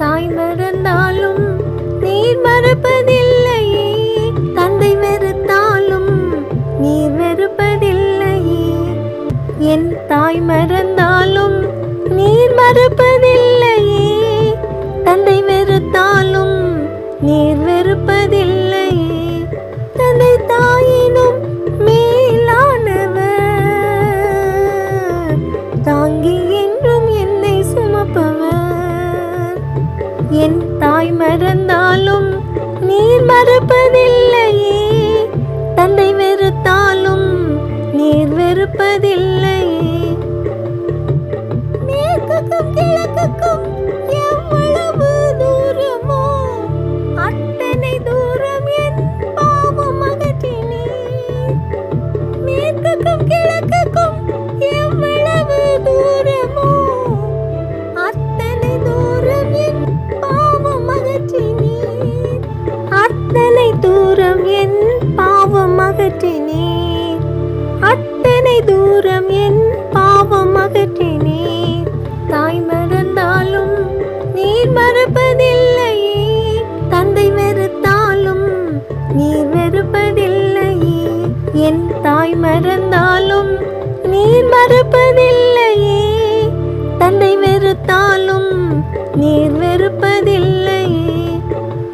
தாய் மறந்தாலும் நீர் மறப்பதில்லையே. தந்தை வெறுத்தாலும் நீர் வெறுப்பதில்லையே என் தாய் மறந்தாலும் நீர் மறப்பதில்லையே. தந்தை வெறுத்தாலும் நீர் வெறுப்பதில்லையே தந்தை என் தாய் மறந்தாலும் நீர் மறப்பதில்லையே. பாவம் அகற்றினீர் தாய் மறந்தாலும் நீர் மறப்பதில்லையே. தந்தை வெறுத்தாலும் நீர் வெறுப்பதில்லையே என் தாய் மறந்தாலும் நீர் மறப்பதில்லையே. தந்தை வெறுத்தாலும் நீர் வெறுப்பதில்லையே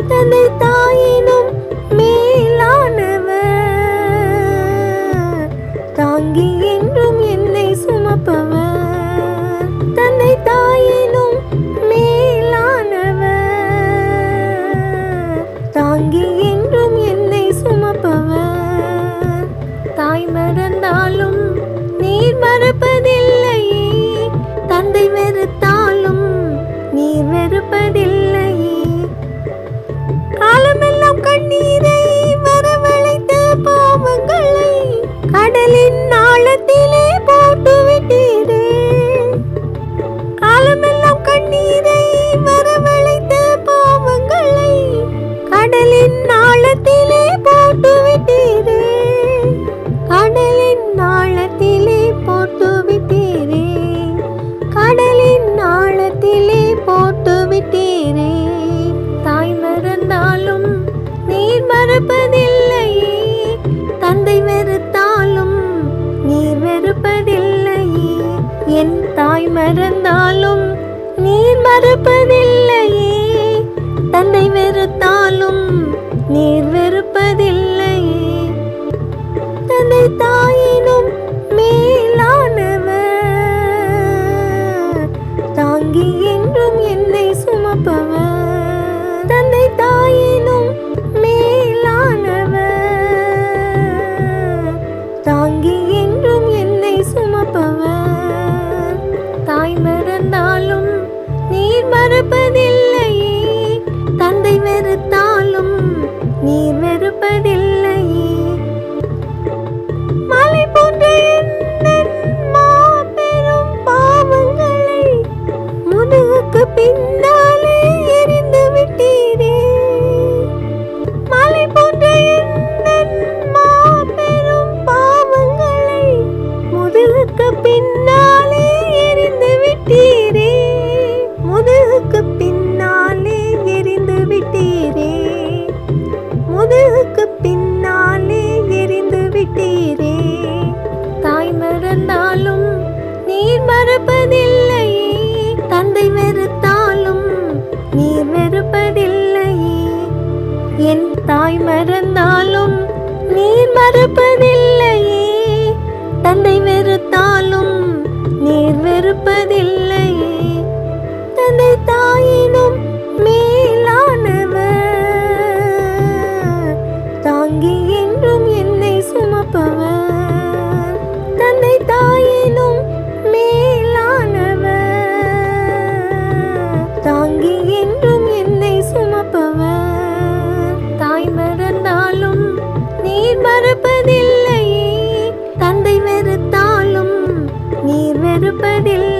தந்தை தாயினும் மேலானவர். தாங்கி என்றும் என்னை சுமப்பவர். மறுப்பதில்லை தந்தை வெறுத்தாலும் நீர் வெறுப்பதில்லை. என் தாய் மறந்தாலும் நீர் மறுப்பதில்லை. தந்தை வெறுத்தாலும் நீர் வெறுப்பதில்லை. தந்தை தாயினும் மேலானவர். தாங்கி என்றும் என்னை சுமப்பவர். தந்தை தாயினும் மறுப்பதில்லை தந்தை வெறுத்தாலும் நீர் வெறுப்பதில்லை.